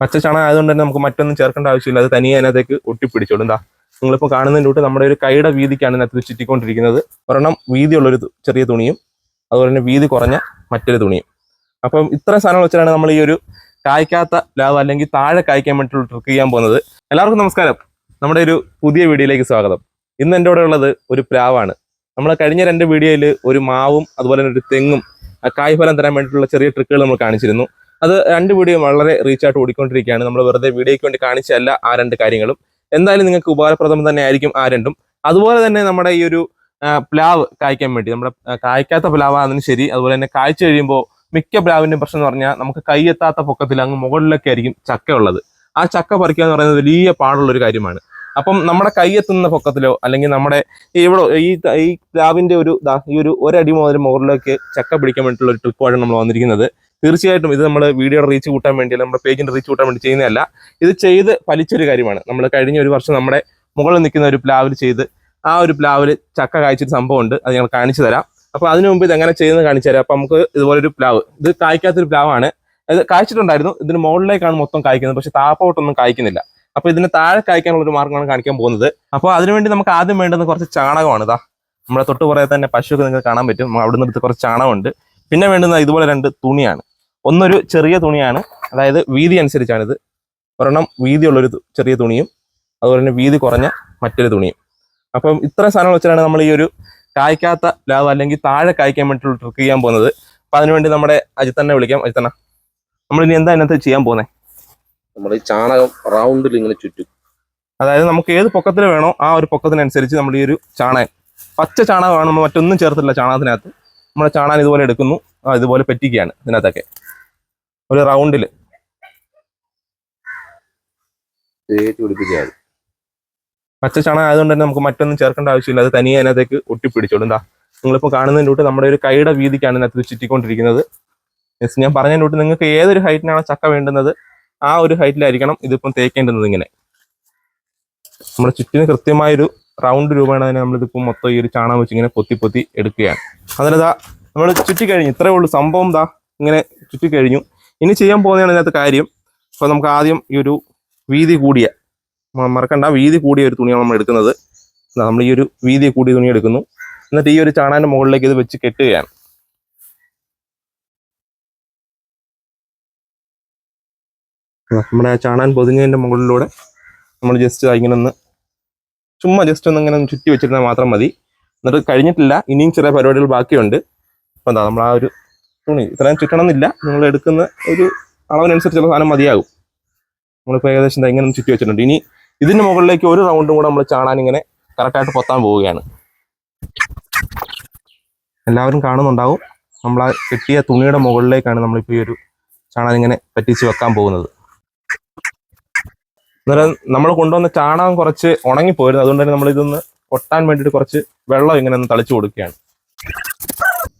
പച്ച ചാണകം ആയതുകൊണ്ട് തന്നെ നമുക്ക് മറ്റൊന്നും ചേർക്കേണ്ട ആവശ്യമില്ല. അത് തനിയെ അതിനകത്തേക്ക് ഒട്ടിപ്പിടിച്ചോളും. എന്താ നിങ്ങളിപ്പോൾ കാണുന്നതിന്റെ കൂട്ട് നമ്മുടെ ഒരു കൈയുടെ വീതിക്കാണ് ഇതിനകത്ത് ചുറ്റിക്കൊണ്ടിരിക്കുന്നത്. ഒരെണ്ണം വീതിയുള്ളൊരു ചെറിയ തുണിയും അതുപോലെ തന്നെ വീതി കുറഞ്ഞ മറ്റൊരു തുണിയും. അപ്പം ഇത്രയും സാധനങ്ങൾ വെച്ചിട്ടാണ് നമ്മൾ ഈ ഒരു കായ്ക്കാത്ത ലാവ് അല്ലെങ്കിൽ താഴെ കായ്ക്കാൻ വേണ്ടിയിട്ടുള്ള ട്രിക്ക് ചെയ്യാൻ പോകുന്നത്. എല്ലാവർക്കും നമസ്കാരം. നമ്മുടെ ഒരു പുതിയ വീഡിയോയിലേക്ക് സ്വാഗതം. ഇന്ന് എന്റെ കൂടെ ഉള്ളത് ഒരു പ്ലാവാണ് നമ്മൾ കഴിഞ്ഞ രണ്ട് വീഡിയോയിൽ ഒരു മാവും അതുപോലെ തന്നെ ഒരു തെങ്ങും കായ്ഫലം തരാൻ വേണ്ടിയിട്ടുള്ള ചെറിയ ട്രിക്കുകൾ നമ്മൾ കാണിച്ചിരുന്നു. അത് രണ്ട് വീഡിയോ വളരെ റീച്ച് ആയിട്ട് ഓടിക്കൊണ്ടിരിക്കുകയാണ്. നമ്മൾ വെറുതെ വീഡിയോയ്ക്ക് വേണ്ടി കാണിച്ചല്ല ആ രണ്ട് കാര്യങ്ങളും. എന്തായാലും നിങ്ങൾക്ക് ഉപകാരപ്രദം തന്നെ ആയിരിക്കും ആ രണ്ടും. അതുപോലെ തന്നെ നമ്മുടെ ഈ ഒരു പ്ലാവ് കായ്ക്കാൻ വേണ്ടി. നമ്മുടെ കായ്ക്കാത്ത പ്ലാവാണെന്നും ശരി. അതുപോലെ തന്നെ കായ്ച്ചു കഴിയുമ്പോൾ മിക്ക പ്ലാവിന്റെ പ്രശ്നം എന്ന് പറഞ്ഞാൽ നമുക്ക് കൈയെത്താത്ത പൊക്കത്തിൽ അങ്ങ് മുകളിലൊക്കെ ആയിരിക്കും ചക്ക ഉള്ളത്. ആ ചക്ക പറിക്കുക എന്ന് പറയുന്നത് വലിയ പാടുള്ള ഒരു കാര്യമാണ്. അപ്പം നമ്മുടെ കൈയെത്തുന്ന പൊക്കത്തിലോ അല്ലെങ്കിൽ നമ്മുടെ ഇവിടെ ഈ ഈ പ്ലാവിന്റെ ഒരു ഈ ഒരു ഒരടി മുതൽ മുകളിലേക്ക് ചക്ക പിടിക്കാൻ വേണ്ടിയിട്ടുള്ള ഒരു ട്രിപ്പാണ് നമ്മൾ വന്നിരിക്കുന്നത്. തീർച്ചയായിട്ടും ഇത് നമ്മൾ വീഡിയോയുടെ റീച്ച് കൂട്ടാൻ വേണ്ടി നമ്മുടെ പേജിന്റെ റീച്ച് കൂട്ടാൻ വേണ്ടി ചെയ്യുന്നതല്ല. ഇത് ചെയ്ത് ഫലിച്ചൊരു കാര്യമാണ്. നമ്മൾ കഴിഞ്ഞ ഒരു വർഷം നമ്മുടെ മുകളിൽ നിൽക്കുന്ന ഒരു പ്ലാവിൽ ചെയ്ത് ആ ഒരു പ്ലാവിൽ ചക്ക കായ്ച്ചൊരു സംഭവമുണ്ട്. അത് ഞങ്ങൾ കാണിച്ചു തരാം. അപ്പൊ അതിനു മുമ്പ് ഇത് എങ്ങനെ ചെയ്യുന്നത് കാണിച്ചു തരാം. അപ്പൊ നമുക്ക് ഇതുപോലെ ഒരു പ്ലാവ് ഇത് കായ്ക്കാത്തൊരു പ്ലാവാണ്. ഇത് കായ്ച്ചിട്ടുണ്ടായിരുന്നു. ഇതിന് മുകളിലേക്കാണ് മൊത്തം കായ്ക്കുന്നത്. പക്ഷെ താപ്പോട്ടൊന്നും കായ്ക്കുന്നില്ല. അപ്പൊ ഇതിന് താഴെ കായ്ക്കാനുള്ള ഒരു മാർഗമാണ് കാണിക്കാൻ പോകുന്നത്. അപ്പോൾ അതിനുവേണ്ടി നമുക്ക് ആദ്യം വേണ്ടുന്ന കുറച്ച് ചാണകമാണ് ഇതാ. നമ്മുടെ തൊട്ട് പുറകെ തന്നെ പശുവൊക്കെ നിങ്ങൾക്ക് കാണാൻ പറ്റും. അവിടുന്ന് എടുത്ത് കുറച്ച് ചാണകമുണ്ട്. പിന്നെ വേണ്ടുന്ന ഇതുപോലെ രണ്ട് തുണിയാണ്. ഒന്നൊരു ചെറിയ തുണിയാണ്. അതായത് വീതി അനുസരിച്ചാണിത്. ഒരെണ്ണം വീതിയുള്ളൊരു ചെറിയ തുണിയും അതുപോലെ തന്നെ വീതി കുറഞ്ഞ മറ്റൊരു തുണിയും. അപ്പം ഇത്ര സാധനങ്ങൾ വെച്ചിട്ടാണ് നമ്മൾ ഈ ഒരു കായ്ക്കാത്ത ലാവ് അല്ലെങ്കിൽ താഴെ കായ്ക്കാൻ വേണ്ടിയിട്ടുള്ള ട്രിക്ക് ചെയ്യാൻ പോകുന്നത്. അപ്പൊ അതിനുവേണ്ടി നമ്മുടെ അജിത്തന്നെ വിളിക്കാം. അജിത്തണ്ണ നമ്മൾ ഇനി എന്താ അതിനകത്ത് ചെയ്യാൻ പോകുന്നത് നമ്മൾ ഈ ചാണകം റൗണ്ടിൽ ഇങ്ങനെ ചുറ്റും. അതായത് നമുക്ക് ഏത് പൊക്കത്തിൽ വേണോ ആ ഒരു പൊക്കത്തിനനുസരിച്ച് നമ്മൾ ഈ ഒരു ചാണകം പച്ച ചാണകമാണ് നമ്മൾ മറ്റൊന്നും ചേർത്തില്ല ചാണകത്തിനകത്ത്. നമ്മുടെ ചാണകം ഇതുപോലെ എടുക്കുന്നു ഇതുപോലെ പറ്റിക്കുകയാണ് ഇതിനകത്തൊക്കെ. ഒരു റൗണ്ടിൽ പച്ച ചാണകം ആയതുകൊണ്ട് തന്നെ നമുക്ക് മറ്റൊന്നും ചേർക്കേണ്ട ആവശ്യമില്ല. അത് തനിയെ അതിനകത്തേക്ക് ഒട്ടിപ്പിടിച്ചോളും. എന്താ നിങ്ങളിപ്പോൾ കാണുന്നതിന്റെ തൊട്ട് നമ്മുടെ ഒരു കൈയുടെ വീതിക്കാണ് ഇതിനകത്ത് ചുറ്റിക്കൊണ്ടിരിക്കുന്നത്. മീൻസ് ഞാൻ പറഞ്ഞതിന്റെ തൊട്ട് നിങ്ങൾക്ക് ഏതൊരു ഹൈറ്റിനാണ് ചക്ക വേണ്ടുന്നത് ആ ഒരു ഹൈറ്റിലായിരിക്കണം ഇതിപ്പം തേക്കേണ്ടുന്നത് ഇങ്ങനെ. നമ്മുടെ ചുറ്റിന് കൃത്യമായൊരു റൗണ്ട് രൂപമാണ് അതിനെ നമ്മളിതിപ്പോൾ മൊത്തം ഈ ഒരു ചാണകം വെച്ച് ഇങ്ങനെ പൊത്തി പൊത്തി എടുക്കുകയാണ്. അതിനതാ നമ്മൾ ചുറ്റിക്കഴിഞ്ഞു. ഇത്രയേ ഉള്ളൂ. സംഭവം ദാ ഇങ്ങനെ ചുറ്റി കഴിഞ്ഞു ഇനി ചെയ്യാൻ പോകുന്നതാണ് ഇതിനകത്ത് കാര്യം. അപ്പോൾ നമുക്ക് ആദ്യം ഈ ഒരു വീതി കൂടിയ മറക്കണ്ട വീതി കൂടിയ ഒരു തുണിയാണ് നമ്മൾ എടുക്കുന്നത്. നമ്മൾ ഈ ഒരു വീതി കൂടിയ തുണി എടുക്കുന്നു. എന്നിട്ട് ഈ ഒരു ചാണാന്റെ മുകളിലേക്ക് ഇത് വെച്ച് കെട്ടുകയാണ്. നമ്മുടെ ചാണാൻ പൊതിഞ്ഞതിന്റെ മുകളിലൂടെ നമ്മൾ ജസ്റ്റ് ഇങ്ങനെ ഒന്ന് ചുമ്മാ ജസ്റ്റ് ഒന്ന് ഇങ്ങനെ ഒന്ന് ചുറ്റി വെച്ചിരുന്നാൽ മാത്രം മതി. എന്നിട്ട് കഴിഞ്ഞിട്ടില്ല ഇനിയും ചെറിയ പരിപാടികൾ ബാക്കിയുണ്ട്. അപ്പം എന്താ നമ്മൾ ആ ഒരു തുണി ഇത്രയും ചുറ്റണം എന്നില്ല നിങ്ങൾ എടുക്കുന്ന ഒരു അളവിനനുസരിച്ചുള്ള സാധനം മതിയാകും. നമ്മളിപ്പോൾ ഏകദേശം ഇങ്ങനെ ചുറ്റി വെച്ചിട്ടുണ്ട്. ഇനി ഇതിന്റെ മുകളിലേക്ക് ഒരു റൗണ്ടും കൂടെ നമ്മൾ ചാണാൻ ഇങ്ങനെ കറക്റ്റായിട്ട് പൊത്താൻ പോവുകയാണ്. എല്ലാവരും കാണുന്നുണ്ടാവും. നമ്മൾ ആ കെട്ടിയ തുണിയുടെ മുകളിലേക്കാണ് നമ്മളിപ്പോൾ ഈ ഒരു ചാണാൻ ഇങ്ങനെ പറ്റിച്ച് വെക്കാൻ പോകുന്നത്. അന്നേരം നമ്മൾ കൊണ്ടുവന്ന ചാണകം കുറച്ച് ഉണങ്ങിപ്പോയിരുന്നു. അതുകൊണ്ട് തന്നെ നമ്മൾ ഇതൊന്ന് കൊട്ടാൻ വേണ്ടിയിട്ട് കുറച്ച് വെള്ളം ഇങ്ങനെ ഒന്ന് തളിച്ചു കൊടുക്കുകയാണ്.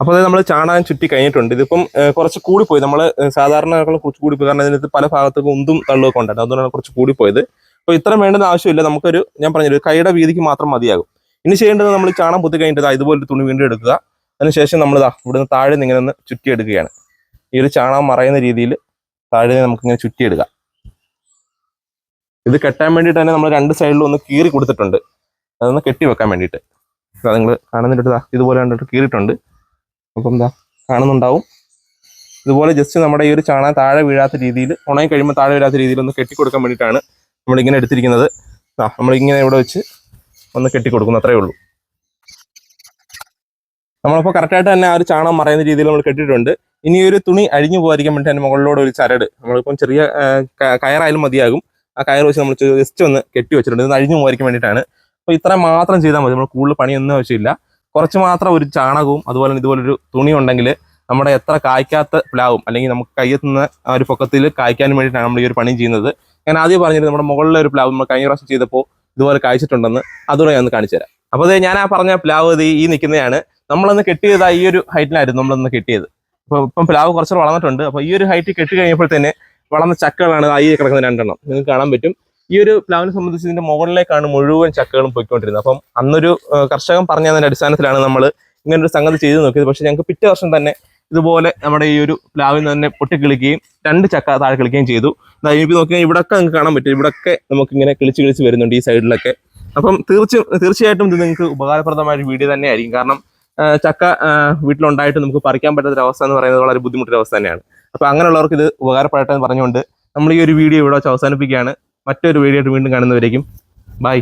അപ്പോൾ അത് നമ്മൾ ചാണകം ചുറ്റി കഴിഞ്ഞിട്ടുണ്ട്. ഇതിപ്പം കുറച്ച് കൂടിപ്പോയി. നമ്മൾ സാധാരണ കുറച്ച് കൂടിപ്പോയി. കാരണം ഇതിനകത്ത് പല ഭാഗത്തേക്കും ഉന്തും തള്ളുമൊക്കെ ഉണ്ടായിരുന്നു അതുകൊണ്ടാണ് കുറച്ച് കൂടിപ്പോയത്. അപ്പോൾ ഇത്ര വേണ്ടുന്ന ആവശ്യമില്ല. നമുക്കൊരു ഞാൻ പറഞ്ഞൊരു കൈയുടെ വീതിക്ക് മാത്രം മതിയാകും. ഇനി ചെയ്യേണ്ടത് നമ്മൾ ചാണകം പൊത്തി കഴിഞ്ഞിട്ട് ഇതുപോലെ തുണി വീണ്ടും എടുക്കുക. അതിനുശേഷം നമ്മൾ ഇതാ ഇവിടുന്ന് താഴെ നിന്ന് ഇങ്ങനെ ഒന്ന് ചുറ്റിയെടുക്കുകയാണ്. ഈ ഒരു ചാണകം മറയുന്ന രീതിയിൽ താഴെ നമുക്കിങ്ങനെ ചുറ്റിയെടുക്കുക ഇത് കെട്ടാൻ വേണ്ടിയിട്ട് തന്നെ നമ്മൾ രണ്ട് സൈഡിലും ഒന്ന് കീറി കൊടുത്തിട്ടുണ്ട്. അതൊന്ന് കെട്ടി വെക്കാൻ വേണ്ടിയിട്ട് നിങ്ങൾ കാണുന്നിട്ട് ഇതുപോലെ കണ്ടിട്ട് കീറിയിട്ടുണ്ട്. അപ്പം എന്താ കാണുന്നുണ്ടാവും. ഇതുപോലെ ജസ്റ്റ് നമ്മുടെ ഈ ഒരു ചാണകം താഴെ വീഴാത്ത രീതിയിൽ ഉണങ്ങി കഴിയുമ്പോൾ താഴെ വീഴാത്ത രീതിയിൽ ഒന്ന് കെട്ടിക്കൊടുക്കാൻ വേണ്ടിയിട്ടാണ് നമ്മളിങ്ങനെ എടുത്തിരിക്കുന്നത്. ആ നമ്മളിങ്ങനെ ഇവിടെ വെച്ച് ഒന്ന് കെട്ടിക്കൊടുക്കുന്നു അത്രയേ അത്രേ ഉള്ളൂ. നമ്മളിപ്പോൾ കറക്റ്റായിട്ട് തന്നെ ആ ഒരു ചാണകം മറയുന്ന രീതിയിൽ നമ്മൾ കെട്ടിയിട്ടുണ്ട്. ഇനി ഒരു തുണി അഴിഞ്ഞു പോകാതിരിക്കാൻ വേണ്ടി അതിന്റെ മുകളിലൂടെ ഒരു ചരട് നമ്മളിപ്പം ചെറിയ കയറായാലും മതിയാകും. ആ കയർ വെച്ച് നമ്മൾ ജസ്റ്റ് ഒന്ന് കെട്ടി വെച്ചിട്ടുണ്ട്. ഇത് അഴിഞ്ഞു പോകാതിരിക്കാൻ വേണ്ടിയിട്ടാണ്. അപ്പോൾ ഇത്ര മാത്രം ചെയ്താൽ മതി. നമ്മൾ കൂടുതൽ പണിയൊന്നും ആവശ്യമില്ല. കുറച്ച് മാത്രം ഒരു ചാണകവും അതുപോലെ ഇതുപോലൊരു തുണി ഉണ്ടെങ്കിൽ നമ്മുടെ എത്ര കായ്ക്കാത്ത പ്ലാവും അല്ലെങ്കിൽ നമുക്ക് കയ്യെത്തുന്ന ആ ഒരു പൊക്കത്തിൽ കായ്ക്കാനും വേണ്ടിയിട്ടാണ് നമ്മൾ ഈ ഒരു പണി ചെയ്യുന്നത്. ഞാൻ ആദ്യം പറഞ്ഞത് നമ്മുടെ മുകളിലെ ഒരു പ്ലാവ് നമ്മൾ കഴിഞ്ഞ പ്രാവശ്യം ചെയ്തപ്പോൾ ഇതുപോലെ കായ്ച്ചിട്ടുണ്ടെന്ന് അതുകൂടെ ഞാൻ ഒന്ന് കാണിച്ചു തരാം. അപ്പോൾ ഞാൻ ആ പറഞ്ഞ പ്ലാവ് ഈ നിൽക്കുന്നതാണ്. നമ്മളന്ന് കെട്ടിയത് ഈ ഒരു ഹൈറ്റിലായിരുന്നു നമ്മളന്ന് കെട്ടിയത്. അപ്പോൾ ഇപ്പം പ്ലാവ് കുറച്ചുകൂടെ വളർന്നിട്ടുണ്ട്. അപ്പോൾ ഈ ഒരു ഹൈറ്റ് കെട്ടി കഴിഞ്ഞപ്പോൾ തന്നെ വളർന്ന ചക്കകളാണ് ഐ കിടക്കുന്ന രണ്ടെണ്ണം. നിങ്ങൾക്ക് കാണാൻ പറ്റും. ഈ ഒരു പ്ലാവിനെ സംബന്ധിച്ച് ഇതിന്റെ മുകളിലേക്കാണ് മുഴുവൻ ചക്കകളും പോയിക്കൊണ്ടിരുന്നത്. അപ്പം അന്നൊരു കർഷകൻ പറഞ്ഞതിന്റെ അടിസ്ഥാനത്തിലാണ് നമ്മൾ ഇങ്ങനെ ഒരു സംഗതി ചെയ്തു നോക്കിയത്. പക്ഷെ ഞങ്ങൾക്ക് പിറ്റേ വർഷം തന്നെ ഇതുപോലെ നമ്മുടെ ഈ ഒരു പ്ലാവിൽ നിന്ന് തന്നെ പൊട്ടിക്കിളിക്കുകയും രണ്ട് ചക്ക താഴെ കിളിക്കുകയും ചെയ്തു. ഇനിയിപ്പോൾ നോക്കിയാൽ ഇവിടൊക്കെ നിങ്ങൾക്ക് കാണാൻ പറ്റും. ഇവിടൊക്കെ നമുക്ക് ഇങ്ങനെ കിളിച്ച് കിളിച്ച് വരുന്നുണ്ട് ഈ സൈഡിലൊക്കെ. അപ്പം തീർച്ച തീർച്ചയായിട്ടും ഇത് നിങ്ങൾക്ക് ഉപകാരപ്രദമായ ഒരു വീഡിയോ തന്നെയായിരിക്കും. കാരണം ചക്ക വീട്ടിലുണ്ടായിട്ട് നമുക്ക് പറിക്കാൻ പറ്റാത്ത അവസ്ഥ എന്ന് പറയുന്നത് വളരെ ബുദ്ധിമുട്ടൊരു അവസ്ഥ തന്നെയാണ്. അപ്പോൾ അങ്ങനെയുള്ളവർക്ക് ഇത് ഉപകാരപ്പെടട്ടെ എന്ന് പറഞ്ഞുകൊണ്ട് നമ്മൾ ഈ ഒരു വീഡിയോ ഇവിടെ വെച്ച് അവസാനിപ്പിക്കുകയാണ്. മറ്റൊരു വീഡിയോ ആയിട്ട് വീണ്ടും കാണുന്നവരേക്കും. ബൈ.